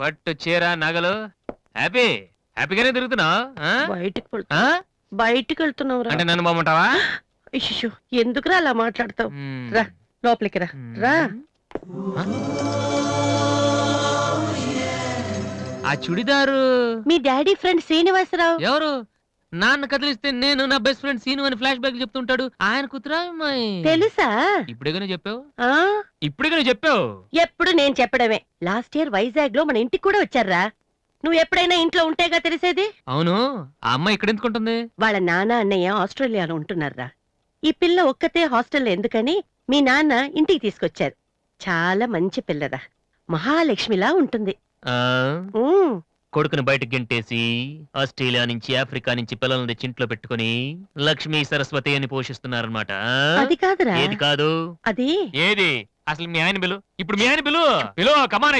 పట్టు చీర నగలు. హ్యాపీ హ్యాపీగానే తిరుగుతున్నావు? ఆ? బయటికి వెళ్తు- ఆ? బయటికి వెళ్తున్నావు రా అంటే నన్ను బాగుంటావా ఇష్యూ ఎందుకురా అలా మాట్లాడతావు? రా. లోపలికి రా. రా. ఆ చుడిదారు? మీ డాడీ ఫ్రెండ్ శ్రీనివాసరావు. ఎవరు? నాన్న కదిలిస్తే నేను నా బెస్ట్ ఫ్రెండ్ సీను అని ఫ్లాష్ బ్యాక్ చెప్తుంటాడు. ఆయన కుతురా తెలుసా? ఇప్పుడేగానే చెప్పావు? ఇప్పుడేగానే చెప్పావు? ఎప్పుడు నేను చెప్పడమే. లాస్ట్ ఇయర్ వైజాగ్లో మన ఇంటికి కూడా వచ్చారా నువ్వు ఎప్పుడైనా ఇంట్లో ఉంటేగా తెలిసేది? అవును. ఆ అమ్మాయి ఇక్కడ ఎందుకుంటుంది వాళ్ళ నాన్న అన్నయ్య ఆస్ట్రేలియాలో ఉంటున్నారా ఈ పిల్ల ఒక్కతే హాస్టల్లో ఎందుకని మీ నాన్న ఇంటికి తీసుకొచ్చారు. చాలా మంచి పిల్లరా. మహాలక్ష్మిలా ఉంటుంది. కొడుకుని బయటకు గెంటేసి ఆస్ట్రేలియా నుంచి ఆఫ్రికా నుంచి పిల్లల్ని తెచ్చి ఇంట్లో పెట్టుకుని లక్ష్మీ సరస్వతి అని పోషిస్తున్నారనమాట అది కాదురా. ఏది కాదు? అది. ఏది? అసలు మీ ఆయన బిలు ఇప్పుడు మీ ఆయన బిలు బిలు కమాన్